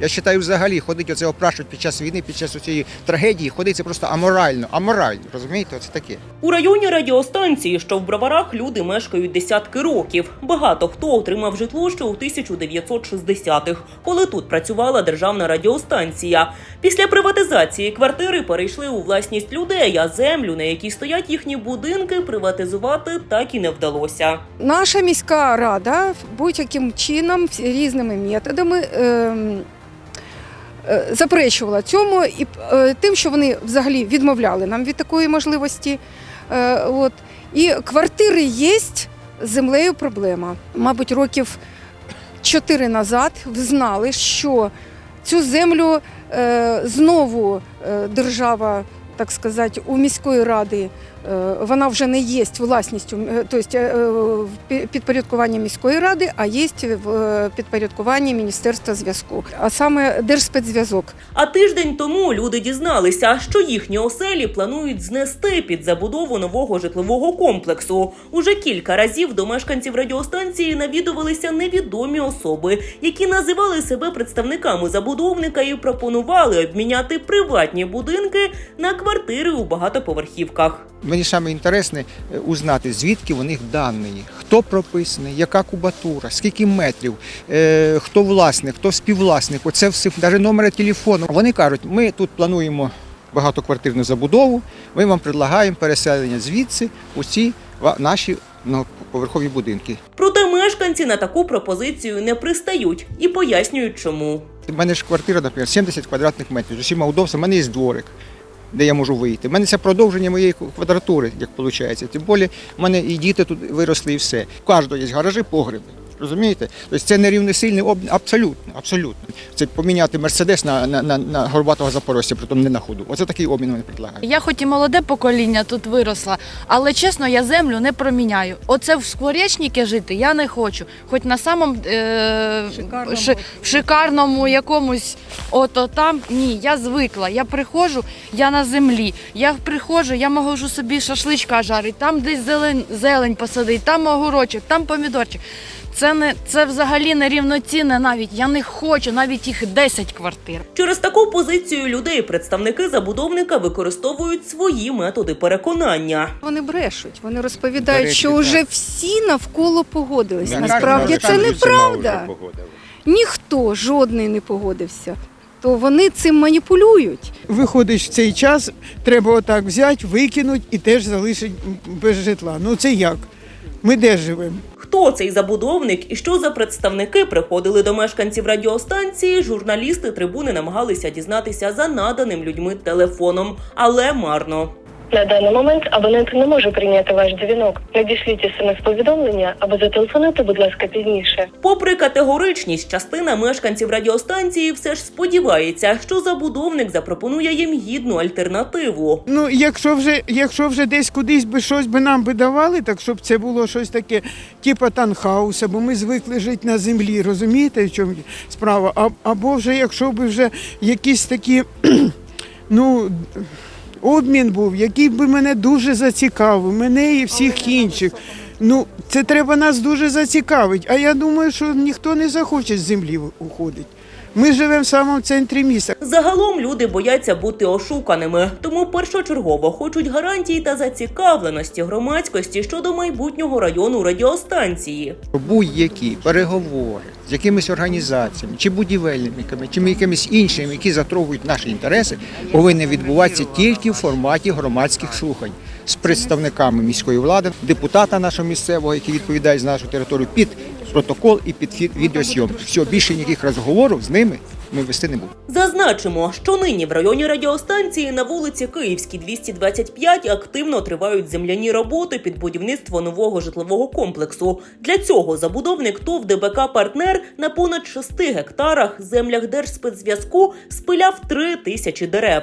Я вважаю, взагалі ходить оце опрашують під час війни, під час цієї трагедії, ходить це просто аморально. Аморально, розумієте? Оце таке. У районі радіостанції, що в Броварах, люди мешкають десятки років. Багато хто отримав житло ще у 1960-х, коли тут працювала державна радіостанція. Після приватизації квартири перейшли у власність людей, а землю, на якій стоять їхні будинки, приватизувати так і не вдалося. Наша міська рада будь-яким чином, всі- різними методами. ем, е, Заперечувала цьому і е, тим, що вони взагалі відмовляли нам від такої можливості. Е, От. І квартири є, з землею проблема. Мабуть, років чотири назад знали, що цю землю е, знову е, держава, так сказати, у міської ради е, вона вже не є власністю, е, тобто е, в пі- міської ради, а є в е, підпорядкуванні Міністерства зв'язку, а саме Держспецзв'язок. А тиждень тому люди дізналися, що їхні оселі планують знести під забудову нового житлового комплексу. Уже кілька разів до мешканців радіостанції навідувалися невідомі особи, які називали себе представниками забудовника і пропонували обміняти приватні будинки на квартири у багатоповерхівках. Мені саме інтересне е, узнати, звідки у них дані, хто прописаний, яка кубатура, скільки метрів, е, хто власник, хто співвласник. Оце все, навіть номери телефону. Вони кажуть, ми тут плануємо багатоквартирну забудову, ми вам предлагаємо переселення звідси у ці наші поверхові будинки. Проте мешканці на таку пропозицію не пристають і пояснюють, чому. У мене ж квартира, наприклад, 70 квадратних метрів. З усіма удобствами. У мене є дворик, де я можу вийти. У мене це продовження моєї квадратури, як виходить. Тим більше, в мене і діти тут виросли, і все. У кожного є гаражі, погреби. Розумієте? Тобто це не рівносильний обмін. Абсолютно, абсолютно. Це поміняти мерседес на, на, на, на горбатого запорожця, притом не на ходу. Оце такий обмін вони предлагають. Я хоч і молоде покоління тут виросла, але чесно, я землю не проміняю. Оце в Скворечніки жити я не хочу. Хоч на самому е, Шикарному. ши- в шикарному якомусь ото там. Ні, я звикла. Я приходжу, я на землі. Я приходжу, я можу собі шашличка жарити, там десь зелень, зелень посадити, там огурочок, там помідорчик. Це не це взагалі не рівноцінне навіть. Я не хочу навіть їх 10 квартир. Через таку позицію людей представники забудовника використовують свої методи переконання. Вони брешуть, вони розповідають, Брешуть, що так. вже всі навколо погодились. Я Насправді кажу, це неправда. Ніхто жодний не погодився. То вони цим маніпулюють. Виходиш в цей час, треба отак взяти, викинути і теж залишити без житла. Ну це як? Ми де живемо? Хто цей забудовник і що за представники приходили до мешканців радіостанції? Журналісти трибуни намагалися дізнатися за наданим людьми телефоном, але марно. На даний момент абонент не може прийняти ваш дзвінок. Надішліть смс-повідомлення або зателефонуйте, будь ласка, пізніше. Попри категоричність, частина мешканців радіостанції все ж сподівається, що забудовник запропонує їм гідну альтернативу. Ну, якщо вже, якщо вже десь кудись би щось би нам би давали, так щоб це було щось таке, типу танхауса, бо ми звикли жити на землі, розумієте, в чому справа? А, або вже якщо б вже якісь такі, ну. Обмін був, який би мене дуже зацікавив, мене і всіх інших. Ну, це треба нас дуже зацікавити. А я думаю, що ніхто не захоче з землі уходити. Ми живемо в самому центрі міста. Загалом люди бояться бути ошуканими, тому першочергово хочуть гарантій та зацікавленості громадськості щодо майбутнього району радіостанції. Будь-які переговори з якимись організаціями, чи будівельниками, чи якимись іншими, які затрагують наші інтереси, повинні відбуватися тільки в форматі громадських слухань з представниками міської влади, депутата нашого місцевого, який відповідає за нашу територію, під протокол і під фі- відеосйомку. Все, більше ніяких розговорів з ними ми вести не будемо. Зазначимо, що нині в районі радіостанції на вулиці Київській 225 активно тривають земляні роботи під будівництво нового житлового комплексу. Для цього забудовник ТОВ ДБК Партнер на понад 6 гектарах землях Держспецзв'язку спиляв 3 тисячі дерев.